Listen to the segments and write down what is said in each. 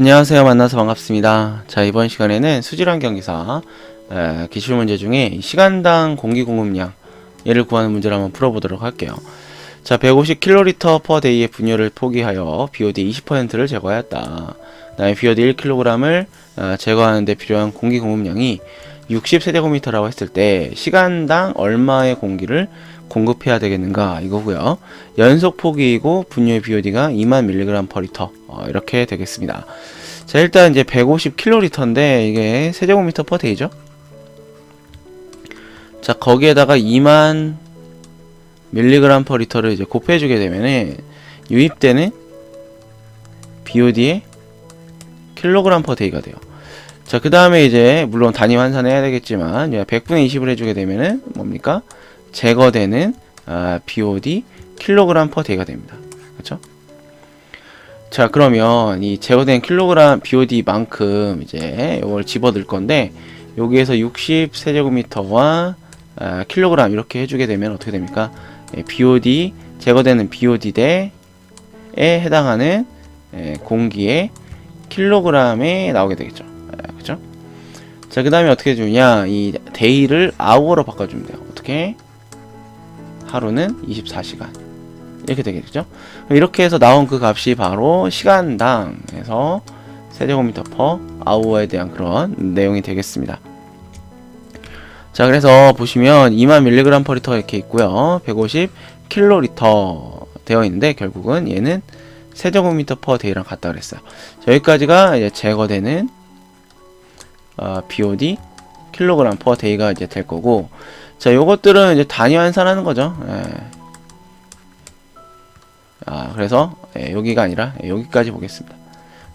안녕하세요. 만나서 반갑습니다. 자, 이번 시간에는 수질환 경기사 에, 기출 문제 중에 시간당 공기 공급량 얘를 구하는 문제를 한번 풀어보도록 할게요. 자, 150kl per day의 분열을 포기하여 BOD 20%를 제거하였다. 그다음에 BOD 1kg을 어, 제거하는 데 필요한 공기 공급량이 60세제곱미터라고 했을 때 시간당 얼마의 공기를 공급해야 되겠는가 이거고요. 연속 포기이고 분유의 BOD가 2만 mg per 리터 어, 이렇게 되겠습니다. 자 일단 이제 150kL인데 이게 세제곱미터 per day죠. 자 거기에다가 2만 mg per 리터를 이제 곱해주게 되면은 유입되는 BOD의 킬로그램 per day가 돼요. 자, 그 다음에 이제, 물론 단위 환산해야 되겠지만, 100분의 20을 해주게 되면은, 뭡니까? 제거되는, 아, BOD 킬로그램 per day가 됩니다. 그쵸? 자, 그러면, 이 제거된 킬로그램 BOD만큼, 이제, 이걸 집어 넣을 건데, 여기에서 60 세제곱미터와, 아, 킬로그램 이렇게 해주게 되면 어떻게 됩니까? 예, BOD, 제거되는 BOD 대에 해당하는, 예, 공기의 킬로그램에 나오게 되겠죠. 자, 그 다음에 어떻게 주냐. 이 데이를 아워로 바꿔주면 돼요. 어떻게? 하루는 24시간. 이렇게 되겠죠? 이렇게 해서 나온 그 값이 바로 시간당에서 세제곱미터 퍼 아워에 대한 그런 내용이 되겠습니다. 자, 그래서 보시면 2만 밀리그램 퍼 리터 이렇게 있고요. 150 킬로리터 되어 있는데 결국은 얘는 세제곱미터 퍼 데이랑 같다 그랬어요. 자, 여기까지가 이제 제거되는 어, BOD 킬로그램 퍼 데이가 이제 될 거고 자 요것들은 이제 단위 환산하는 거죠. 예. 아 그래서 예, 여기가 아니라 예, 여기까지 보겠습니다.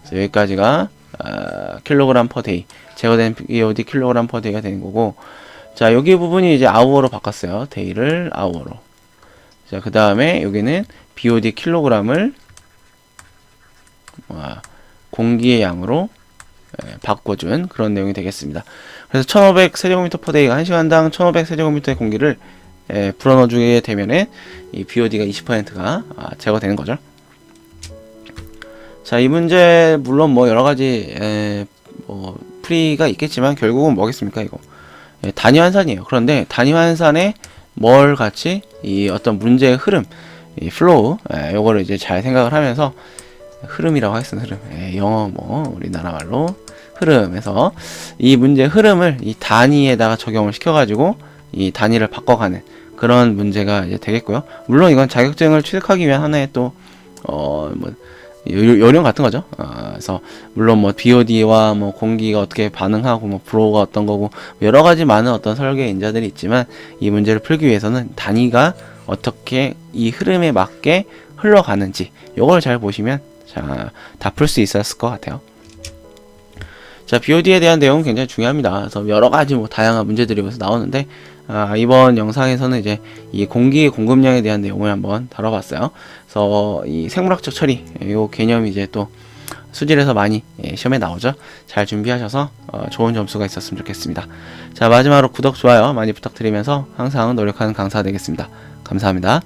그래서 여기까지가 아, 킬로그램 퍼 데이 제거된 BOD 킬로그램 퍼 데이가 되는 거고 자 여기 부분이 이제 아워로 바꿨어요. 데이를 아워로. 자그 다음에 여기는 BOD 킬로그램을 와, 공기의 양으로 예, 바꿔준 그런 내용이 되겠습니다. 그래서 1500 세제곱미터 퍼 데이가 1시간당 1500 세제곱미터의 공기를 예, 불어넣어주게 되면은 이 BOD가 20%가 아, 제거되는 거죠. 자, 이 문제 물론 뭐 여러 가지 에, 뭐 풀이가 있겠지만 결국은 뭐겠습니까 이거 예, 단위 환산이에요. 그런데 단위 환산에 뭘 같이 이 어떤 문제의 흐름, 이 플로우, 예, 요거를 이제 잘 생각을 하면서 흐름이라고 하겠습니다. 흐름. 예, 영어 뭐 우리나라 말로 흐름에서 이 문제 흐름을 이 단위에다가 적용을 시켜가지고 이 단위를 바꿔가는 그런 문제가 이제 되겠고요. 물론 이건 자격증을 취득하기 위한 하나의 또 어 뭐 요령 같은 거죠. 아, 그래서 물론 뭐 BOD와 뭐 공기가 어떻게 반응하고 뭐 브로가 어떤 거고 여러 가지 많은 어떤 설계 인자들이 있지만 이 문제를 풀기 위해서는 단위가 어떻게 이 흐름에 맞게 흘러가는지 요걸 잘 보시면 자, 다 풀 수 있었을 것 같아요. 자, BOD에 대한 내용은 굉장히 중요합니다. 그래서 여러 가지 뭐 다양한 문제들이 여기서 나오는데, 아, 이번 영상에서는 이제 이 공기의 공급량에 대한 내용을 한번 다뤄봤어요. 그래서 이 생물학적 처리, 요 개념이 이제 또 수질에서 많이 예, 시험에 나오죠. 잘 준비하셔서 어, 좋은 점수가 있었으면 좋겠습니다. 자, 마지막으로 구독, 좋아요 많이 부탁드리면서 항상 노력하는 강사가 되겠습니다. 감사합니다.